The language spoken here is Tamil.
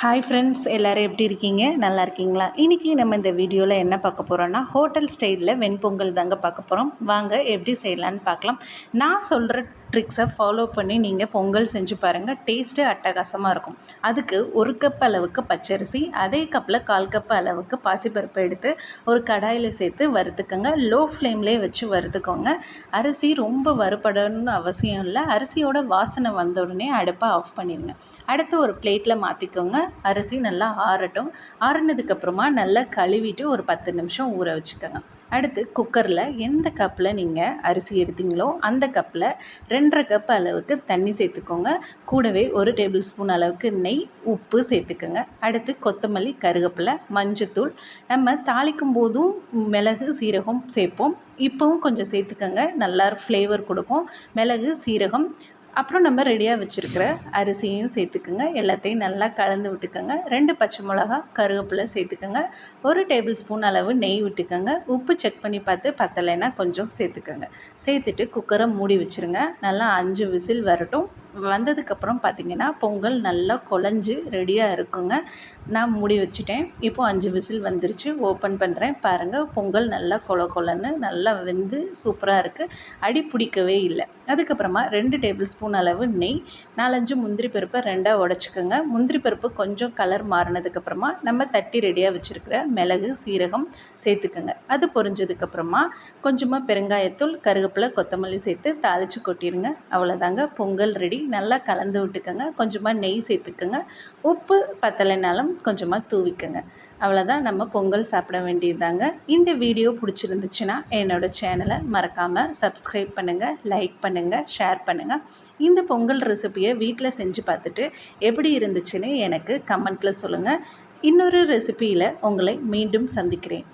ஹாய் ஃப்ரெண்ட்ஸ் எல்லோரும் எப்படி இருக்கீங்க? நல்லா இருக்கீங்களா? இன்றைக்கி நம்ம இந்த வீடியோவில் என்ன பார்க்க போகிறோன்னா ஹோட்டல் ஸ்டைலில் வெண்பொங்கல் தாங்க பார்க்க போகிறோம் வாங்க எப்படி செய்யலான்னு பார்க்கலாம். நான் சொல்கிற ட்ரிக்ஸை ஃபாலோ பண்ணி நீங்கள் பொங்கல் செஞ்சு பாருங்கள் டேஸ்ட்டு அட்டகாசமாக இருக்கும். அதுக்கு ஒரு கப் அளவுக்கு பச்சரிசி அதே கப்பில் கால் கப் அளவுக்கு பாசிப்பருப்பு எடுத்து ஒரு கடாயில் சேர்த்து வறுத்துக்கோங்க. லோ ஃப்ளேம்லேயே வச்சு வறுத்துக்கோங்க. அரிசி ரொம்ப வறுபடணும்னு அவசியம் இல்லை. அரிசியோட வாசனை வந்த உடனே அடுப்பை ஆஃப் பண்ணிடுங்க அடுத்து ஒரு பிளேட்டில் மாற்றிக்கோங்க அரிசி நல்லா ஆறட்டும். ஆறுனதுக்கப்புறமா நல்லா கழுவிட்டு ஒரு பத்து நிமிஷம் ஊற வச்சுக்கோங்க. அடுத்து குக்கரில் எந்த கப்பில் நீங்கள் அரிசி எடுத்தீங்களோ அந்த கப்பில் ரெண்டரை கப் அளவுக்கு தண்ணி சேர்த்துக்கோங்க. கூடவே ஒரு டேபிள் ஸ்பூன் அளவுக்கு நெய் உப்பு சேர்த்துக்கோங்க. அடுத்து கொத்தமல்லி கருவேப்பிலை மஞ்சத்தூள். நம்ம தாளிக்கும் போதும் மிளகு சீரகம் சேர்ப்போம். இப்போவும் கொஞ்சம் சேர்த்துக்கோங்க. நல்லா ஃப்ளேவர் கொடுக்கும். மிளகு சீரகம் அப்புறம் நம்ம ரெடியாக வச்சுருக்கிற அரிசியும் சேர்த்துக்குங்க. எல்லாத்தையும் நல்லா கலந்து விட்டுக்கோங்க. ரெண்டு பச்சை மிளகா கருவேப்பிலை சேர்த்துக்கோங்க. ஒரு டேபிள் ஸ்பூன் அளவு நெய் விட்டுக்கோங்க. உப்பு செக் பண்ணி பார்த்து பத்தலைன்னா கொஞ்சம் சேர்த்துக்கோங்க. சேர்த்துட்டு குக்கரை மூடி வச்சுருங்க. நல்லா அஞ்சு விசில் வரட்டும். வந்ததுக்கப்புறம் பார்த்திங்கன்னா பொங்கல் நல்லா குழஞ்சி ரெடியாக இருக்குங்க. நான் மூடி வச்சுட்டேன். இப்போது அஞ்சு விசில் வந்துருச்சு. ஓப்பன் பண்ணுறேன் பாருங்கள் பொங்கல் நல்லா கொல கொலன்னு நல்லா வெந்து சூப்பராக இருக்குது அடி பிடிக்கவே இல்லை. அதுக்கப்புறமா ரெண்டு டேபிள் ஸ்பூன் அளவு நெய் நாலஞ்சு முந்திரி பருப்பை ரெண்டாக உடச்சிக்கோங்க. முந்திரி பருப்பு கொஞ்சம் கலர் மாறினதுக்கப்புறமா நம்ம தட்டி ரெடியாக வச்சுருக்கிற மிளகு சீரகம் சேர்த்துக்கோங்க. அது பொரிஞ்சதுக்கப்புறமா கொஞ்சமாக பெருங்காயத்தூள் கருவேப்பிலை கொத்தமல்லி சேர்த்து தாளித்து கொட்டிடுங்க அவ்வளோதாங்க பொங்கல் ரெடி நல்லா கலந்து விட்டுக்கோங்க. கொஞ்சமாக நெய் சேர்த்துக்கோங்க. உப்பு பத்தலைனாலும் கொஞ்சமாக தூவிக்கோங்க. அவ்வளோதான் நம்ம பொங்கல் சாப்பிட வேண்டியதுதாங்க. இந்த வீடியோ பிடிச்சிருந்துச்சுன்னா என்னோடய சேனலை மறக்காமல் சப்ஸ்கிரைப் பண்ணுங்கள் லைக் பண்ணுங்கள் ஷேர் பண்ணுங்கள் இந்த பொங்கல் ரெசிப்பியை வீட்டில் செஞ்சு பார்த்துட்டு எப்படி இருந்துச்சுன்னு எனக்கு கமெண்ட்டில் சொல்லுங்கள் இன்னொரு ரெசிப்பியில் உங்களை மீண்டும் சந்திக்கிறேன்.